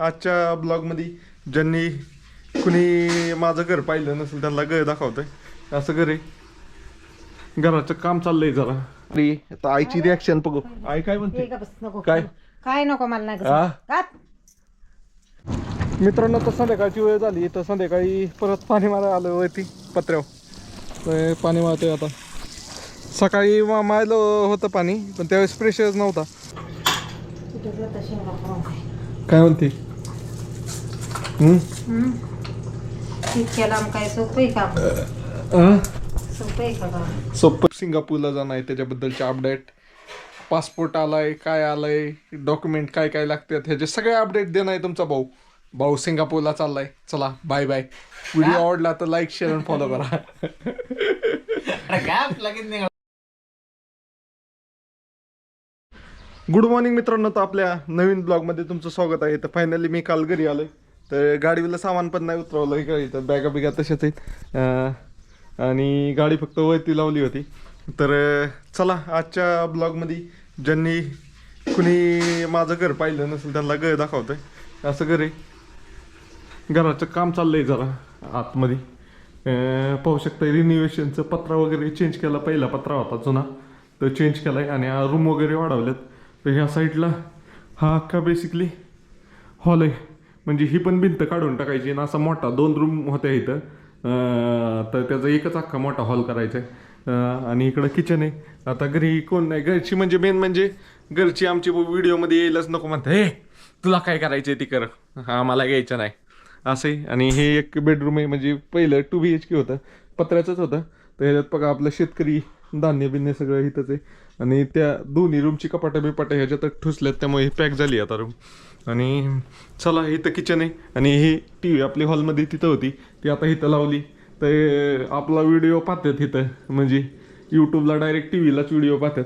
आजच्या ब्लॉगमध्ये ज्यांनी कुणी माझं घर पाहिलं नसेल त्यांना घर दाखवतंय. असं घर आहे. घराचं काम चाललंय जरा. अरे आता आईची रिॲक्शन बघू. आई काय म्हणते? काय? काय नको मला नाही? मित्रांनो तर संध्याकाळची वेळ झाली. तर संध्याकाळी परत पाणी मारायला आलं वरती पत्र्यावर. तर पाणी मारतोय आता. सकाळी मा- मारलं होतं पाणी पण त्यावेळेस प्रेशरच नव्हता? काय म्हणते? हम्म? हम्म? इतक्या लांब काय सोपं आहे का अं? सोपं आहे का काम? सोपं सिंगापूरला जाणं आहे त्याच्याबद्दलचे अपडेट पासपोर्ट आलाय काय आलंय डॉक्युमेंट काय काय लागतात ह्याचे सगळे अपडेट देणं आहे तुमचा भाऊ भाऊ सिंगापूरला चाललाय चला बाय बाय व्हिडिओ आवडला तर लाईक शेअर आणि फॉलो करा गुड मॉर्निंग मित्रांनो तर आपल्या नवीन ब्लॉगमध्ये तुमचं स्वागत आहे तर फायनली मी काल घरी आलोय तर गाडीला सामान पण नाही उतरवलं इकडे इथं बॅगा बिगा तशाच आहेत. आणि गाडी फक्त वरती लावली होती. तर चला आजच्या ब्लॉगमध्ये ज्यांनी कुणी माझं घर पाहिलं नसेल त्यांना घर दाखवतंय. असं घर आहे. घराचं काम चाललंय जरा आतमध्ये. पाहू शकता रिन्युएशनचं पत्रा वगैरे चेंज केला पहिला पत्रा होता जुना. तो चेंज केला आहे आणि रूम वगैरे वाढवल्यात. तर ह्या साईडला हा अख्खा बेसिकली हॉल आहे. म्हणजे ही पण भिंत काढून टाकायची आणि असा मोठा दोन रूम होत्या इथं. तर त्याचा एकच अख्खा मोठा हॉल करायचा आहे. आणि इकडं किचन आहे. आता घरी कोण नाही? घरची म्हणजे मेन म्हणजे घरची आमची व्हिडिओमध्ये यायलाच नको म्हणते. हे तुला काय करायचं आहे ती कर. हा मला घ्यायचं नाही. असं आहे. आणि हे एक बेडरूम आहे. म्हणजे पहिलं टू बी एच के होतं. पत्र्याचंच होतं. तर ह्याच्यात बघा आपलं शेतकरी धान्य बिन्य सगळं इथंच आहे. आणि त्या दोन्ही रूमची कपाटं बिपाटं ह्याच्यात ठुसल्यात त्यामुळे ही पॅक झाली आता रूम आणि चला इथं किचन आहे. आणि ही टी व्ही आपली हॉलमध्ये तिथं होती. ती आता इथं लावली. तर आपला व्हिडिओ पाहतात इथं. म्हणजे यूट्यूबला डायरेक्ट टी व्हीलाच व्हिडिओ पाहतात.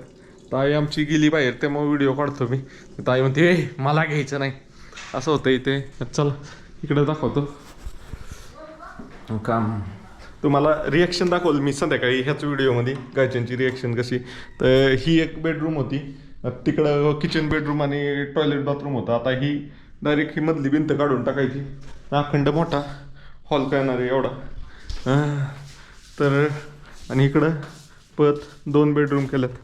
ताई आमची गेली बाहेर त्यामुळे व्हिडिओ काढतो मी. ताई म्हणते ए मला घ्यायचं नाही. असं होतं इथे. चला इकडे दाखवतो. काम. तुम्हाला रिॲक्शन दाखवलं मी संध्याकाळी ह्याच व्हिडिओमध्ये गायच्यांची रिॲक्शन कशी. तर ही एक बेडरूम होती. तिकडं किचन बेडरूम आणि टॉयलेट बाथरूम होता. आता ही डायरेक्ट ही मधली भिंत काढून टाकायची. अखंड मोठा हॉल करणार आहे एवढा. तर आणि इकडं परत दोन बेडरूम केल्यात.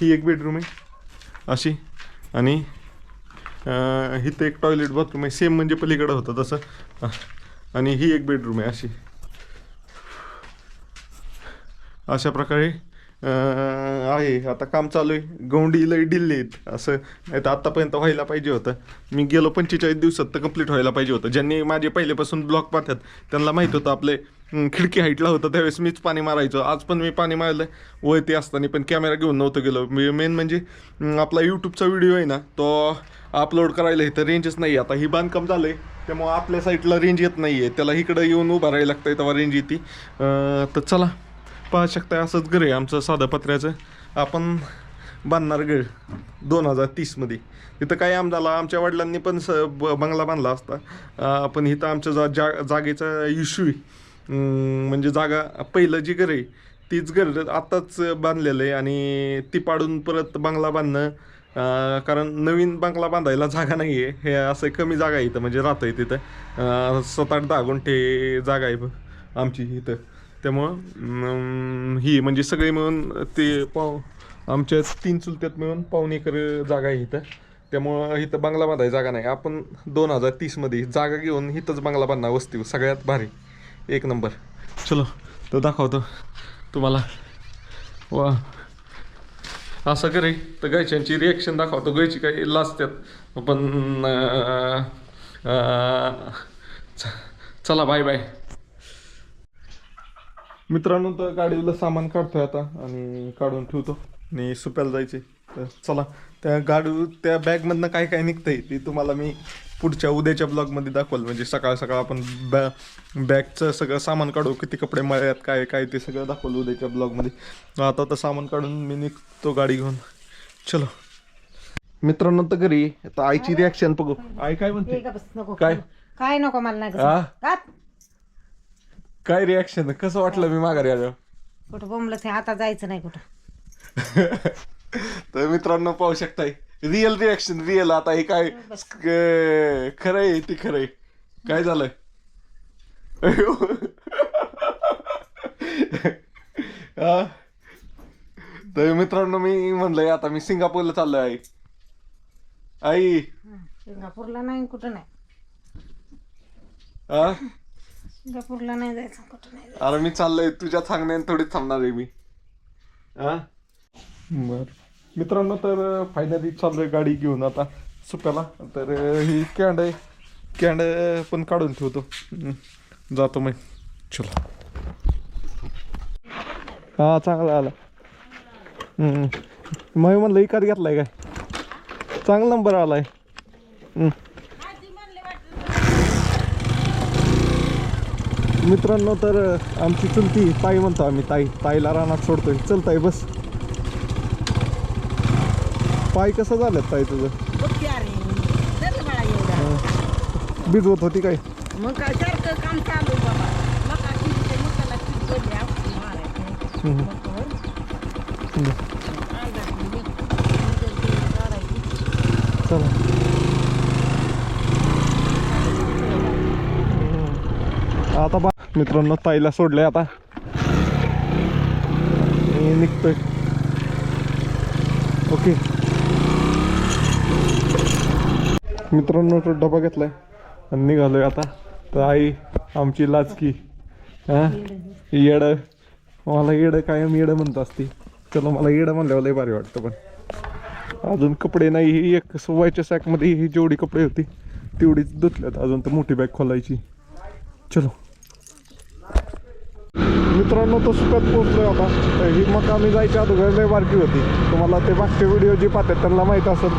ही एक बेडरूम आहे. अशी. आणि इथं एक टॉयलेट बाथरूम आहे. सेम म्हणजे पलीकडं होतं तसं. आणि ही एक बेडरूम आहे अशी. अशा प्रकारे आहे. आता काम चालू आहे. गौंडी लई डिल्ले आहेत. असं नाही तर आत्तापर्यंत व्हायला पाहिजे होतं. मी गेलो पंचेचाळीस दिवसात तर कंप्लीट व्हायला पाहिजे होतं. ज्यांनी माझे पहिलेपासून ब्लॉक पाहतात त्यांना माहीत होतं आपले खिडकी हाईटला होतं. त्यावेळेस मीच पाणी मारायचो. आज पण मी पाणी मारलं. वळती असताना पण कॅमेरा घेऊन नव्हतं गेलो. मेन म्हणजे आपला यूट्यूबचा व्हिडिओ आहे ना तो अपलोड करायला इथं रेंजच नाही. आता ही बांधकाम झालं आहे त्यामुळं आपल्या साईडला रेंज येत नाही आहे त्याला इकडं येऊन उभं राहायला लागतं तेव्हा रेंज येते. तर चला पाहू शकता असंच घर आहे आमचं साधं पत्र्याचं. आपण बांधणार घर दोन हजार तीसमध्ये तिथं काय आमदाला आमच्या वडिलांनी पण स ब बंगला बांधला असता. पण इथं आमच्या जा जा जागेचा इश्यू आहे. म्हणजे जागा पहिलं जी घर आहे तीच घर आत्ताच बांधलेलं आहे आणि ती पाडून परत बंगला बांधणं कारण नवीन बंगला बांधायला जागा नाही आहे हे असं कमी जागा आहे इथं म्हणजे राहतं आहे तिथं. सात आठ दहा गुंठे जागा आहे ब- आमची इथं. त्यामुळं ही म्हणजे सगळे मिळून ते पाव आमच्या तीन चुलत्यात मिळून पाऊण एकर जागा आहे इथं. त्यामुळं इथं बंगला बांधायची जागा नाही. आपण दोन हजार तीसमध्ये जागा घेऊन इथंच बंगला बांधणार वस्ती सगळ्यात भारी. एक नंबर. चलो तर दाखवतो तुम्हाला. वा असं करे तर गायच्यांची रिॲक्शन दाखवतो. गायची काही लाजतात पण चला बाय बाय मित्रांनो तर गाडीला सामान काढतोय आता आणि काढून ठेवतो. आणि सुप्याला जायचे तर चला त्या गाडी त्या बॅगमधनं काय काय निघतंय ते तुम्हाला मी पुढच्या उद्याच्या ब्लॉगमध्ये दाखवल. म्हणजे सकाळ सकाळ आपण बॅ बॅगचं सगळं सामान काढू किती कपडे मळ्यात काय काय ते सगळं दाखवलं उद्याच्या ब्लॉगमध्ये. आता तर सामान काढून मी निघतो गाडी घेऊन. चलो. मित्रांनो तर घरी आता आईची रिॲक्शन बघू. आई काय म्हणते? काय? काय नको मला नाही काय रिॲक्शन कसं वाटलं मी माघारी आलो? कुठं बोंबलं ते आता जायचं नाही कुठं. तर मित्रांनो पाहू शकताय. रिअल रिॲक्शन रिअल आता हे काय क- खरंय ते खरंय. काय झालंय. हा. तर मित्रांनो मी म्हणलंय आता मी सिंगापूरला चाललोय आई. आई. सिंगापूरला नाही कुठं नाही. हा सिंगापूरला नाही जायचं कुठं नाही अरे मी चाललोय तुझ्या सांगण्याने थोडीच थांबणार आहे मी. हा बर. मित्रांनो तर फायनली चाललोय गाडी घेऊन आता सुप्याला. तर ही कॅन्ड आहे. कॅन्ड पण काढून ठेवतो. जातो मग चलो. हा चांगला आला. मग म्हणलं इकात घेतलाय काय? चांगला नंबर आलाय. मित्रांनो तर आमची चुलती ताई म्हणतो आम्ही ताई. ताईला रानात सोडतोय. चल ताई बस. पाय कसं झालं ताई तुझं? भिजवत होती काय? मग काय सारखं काम चालू बाबा. मका मकाला मारायचे. मकावर. काढायचे. चला. आता बा मित्रांनो ताईला सोडलंय आता. निघतोय. ओके. मित्रांनो तो डबा घेतलाय. आणि निघालोय आता. तर आई आमची लाचकी हा? येड. मला येड कायम येड म्हणत असते. चलो मला येड म्हणल्यावर लय भारी वाटतं पण. अजून कपडे नाही ही एक सव्वाच्या सॅकमध्ये ही जेवढी कपडे होती तेवढीच धुतल्यात. अजून तर मोठी बॅग खोलायची. चलो. मित्रांनो तो सुखात पोहोचलोय आता. ही मग आम्ही जायच्या अगोदर लय बारकी होती. तुम्हाला ते मागचे व्हिडिओ जे पाहतात त्यांना माहीत असेल.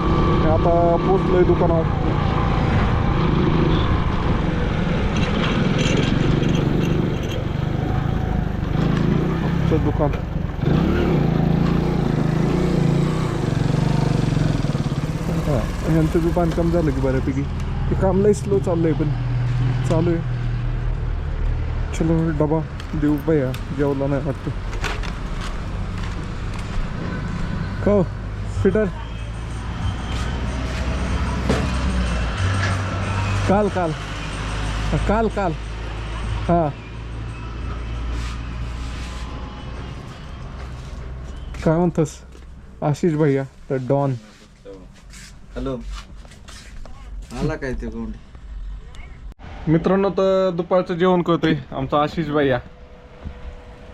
मी आता पोचलोय दुकानावर. आमचं दुकान. हां ह्यांचं बी बांधकाम झालं की बऱ्यापैकी. ते काम लय स्लो चाललंय पण. चालू आहे. चलो डबा. देऊ भैया जेवला नाही वाटतं. का फिटर. काल काल. काल काल. हा. काय म्हणतोस? आशिष भैया तर डॉन. हॅलो. आला काय ते कोण? मित्रांनो तर दुपारचं जेवण करतोय आमचा आशिष भैया.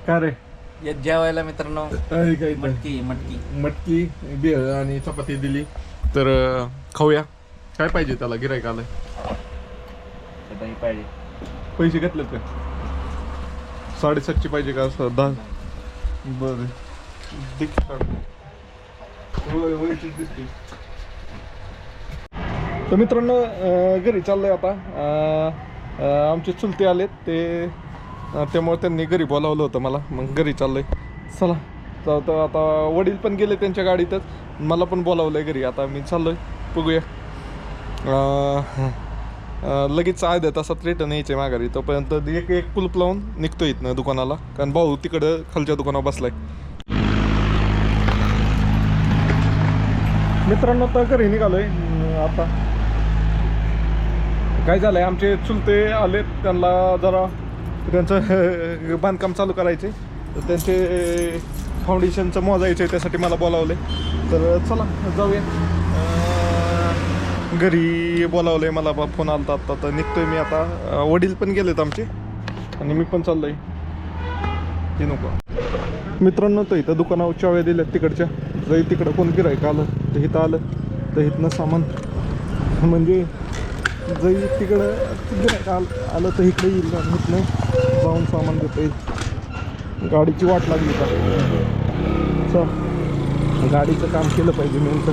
काय रे? येत जेवायला मित्रांनो आहे इथं? मटकी मटकी. मटकी बिळ आणि चपाती दिली. तर अं, खाऊया. काय पाहिजे त्याला? गिरायक आलंय. दही पाहिजे. पैसे घेतलेत का? साडेसातशे पाहिजे का असं? दहा. बरं. होय, होय, तीच दिसते. तर मित्रांनो अं, घरी चाललंय आता. अं, अं, आमचे चुलते आलेत. ते त्यामुळे त्यांनी घरी बोलावलं होतं मला. मग घरी चाललंय. चला तर आता वडील पण गेले त्यांच्या गाडीतच. मला पण बोलावलंय घरी. आता मी चाललोय. बघूया. लगेच अर्ध्या तासात रिटर्न यायचे माघारी. तोपर्यंत एक एक कुलप लावून निघतो इथनं दुकानाला. कारण भाऊ तिकडं खालच्या दुकानावर बसलाय. मित्रांनो तर घरी निघालोय. आहे आता. काय झालंय? आमचे चुलते आले त्यांना जरा त्यांचं बांधकाम चालू करायचे. तर त्यांचे फाउंडेशनचं आहे त्यासाठी मला बोलावले तर चला जाऊया. घरी बोलावलं आहे मला बा फोन आलता आता तर निघतोय मी आता. वडील पण गेलेत आमचे. आणि मी पण चाललोय. ते नको. मित्रांनो तर इथं दुकानावर चाव्या दिल्यात तिकडच्या. जरी तिकडं कोण गिरायक आलं तर इथं आलं. तर इथनं सामान. म्हणजे जरी तिकडं गिरायक आलं आलं तर इकडे येईल. आणि इथनं जाऊन सामान देता येईल गाडीची वाट लागली का? चल गाडीचं काम केलं पाहिजे नेमकं.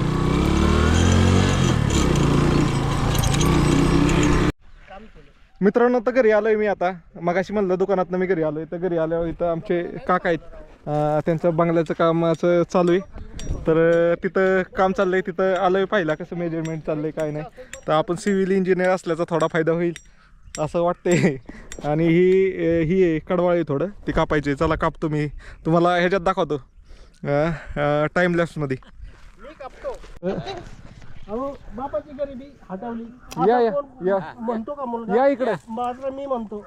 तर मित्रांनो तर घरी आलोय मी आता. मगाशी म्हणलं दुकानात मी घरी आलोय. तर घरी आल्यावर इथं आमचे काका आहेत. त्यांचं बंगल्याचं कामाचं चालू आहे. तर तिथं काम चाललंय तिथं आलोय पाहिला कसं मेजरमेंट चाललंय काय नाही. तर आपण सिव्हिल इंजिनियर असल्याचा थोडा फायदा होईल असं वाटतंय. आणि ही ही आहे कडवाळी थोडं ती कापायची चला कापतो मी. तुम्हाला ह्याच्यात दाखवतो. टाईम लॅप्समध्ये अहो बापाची गरिबी हटवली. या, या, या. म्हणतो का मुलगा? या इकडे. मात्र मी म्हणतो.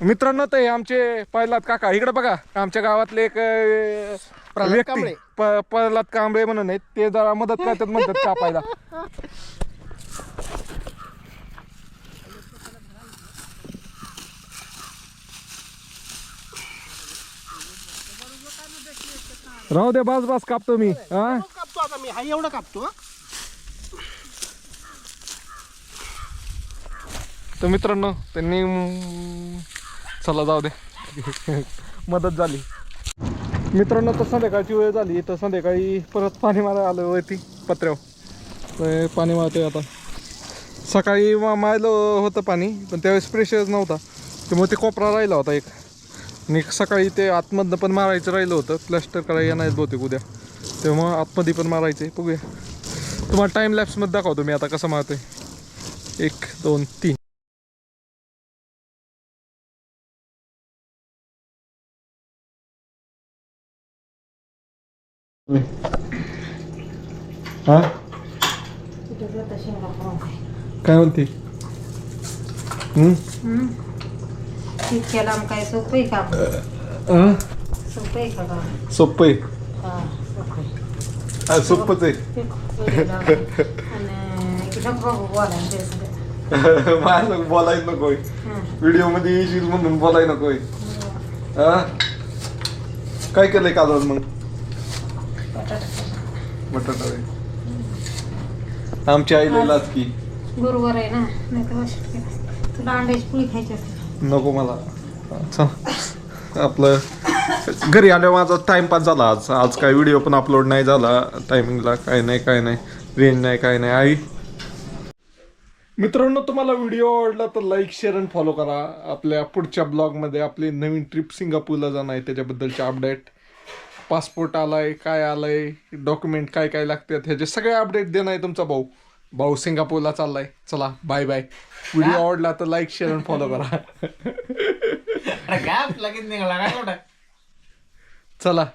मित्रांनो ते आमचे प्रल्हाद काका. इकडे बघा आमच्या गावातले एक अं, प्रल्हाद व्यक्ती. कांबळे. प- प्रल्हाद कांबळे म्हणून आहेत. ते जरा मदत करतात म्हणतात कापायला. राहू दे बस बस कापतो मी हा? कापतो आता मी. हा एवढा कापतो हा. तर मित्रांनो त्यांनी चला जाऊ दे. मदत झाली. मित्रांनो तर संध्याकाळची वेळ झाली. तर संध्याकाळी परत पाणी मारा आलं वरती पत्र्यावर. तर पाणी मारतोय आता. सकाळी मा मारलं होतं पाणी पण त्यावेळेस प्रेशरच नव्हता. त्यामुळे ते कोपरा राहिला होता एक. आणि सकाळी ते आतमधनं पण मारायचं राहिलं होतं. प्लॅस्टर करायला येणार बहुतेक उद्या. तेव्हा आतमध्ये पण मारायचं आहे बघूया. तुम्हाला टाईम लॅप्समध्ये दाखवतो मी आता कसं मारतोय. एक दोन तीन. हा? काय म्हणते? हम्म? लांब काय सोपं आहे. काम सोपं आहे. का सोपं आहे हा सोपंच आहे माझं नकोय. व्हिडिओमध्ये येशील म्हणून बोलाय नकोय. हा? काय केलंय काल मग? बटाटा. बटाटा. आमची आई लई लाचकी गुरुवार आहे ना नाही तर वर्षात केलं. तुला अंड्याची पोळी खायची नको मला. चल. आपलं घरी आल्यावर माझा टाइमपास झाला आज. आज काय व्हिडिओ पण अपलोड नाही झाला. टायमिंगला काय नाही काय नाही. रेंज नाही काय नाही. आई. मित्रांनो तुम्हाला व्हिडिओ आवडला तर लाईक शेअर आणि फॉलो करा. आपल्या पुढच्या ब्लॉगमध्ये आपली नवीन ट्रिप सिंगापूरला जाणं आहे. त्याच्याबद्दलचे अपडेट पासपोर्ट आलाय काय आलंय डॉक्युमेंट काय काय लागतात ह्याचे सगळे अपडेट देणं आहे तुमचा भाऊ. भाऊ सिंगापूरला चाललाय. चला बाय बाय व्हिडिओ आवडला तर लाईक शेअर आणि फॉलो करा. अरे लगेच निघाला काय चला.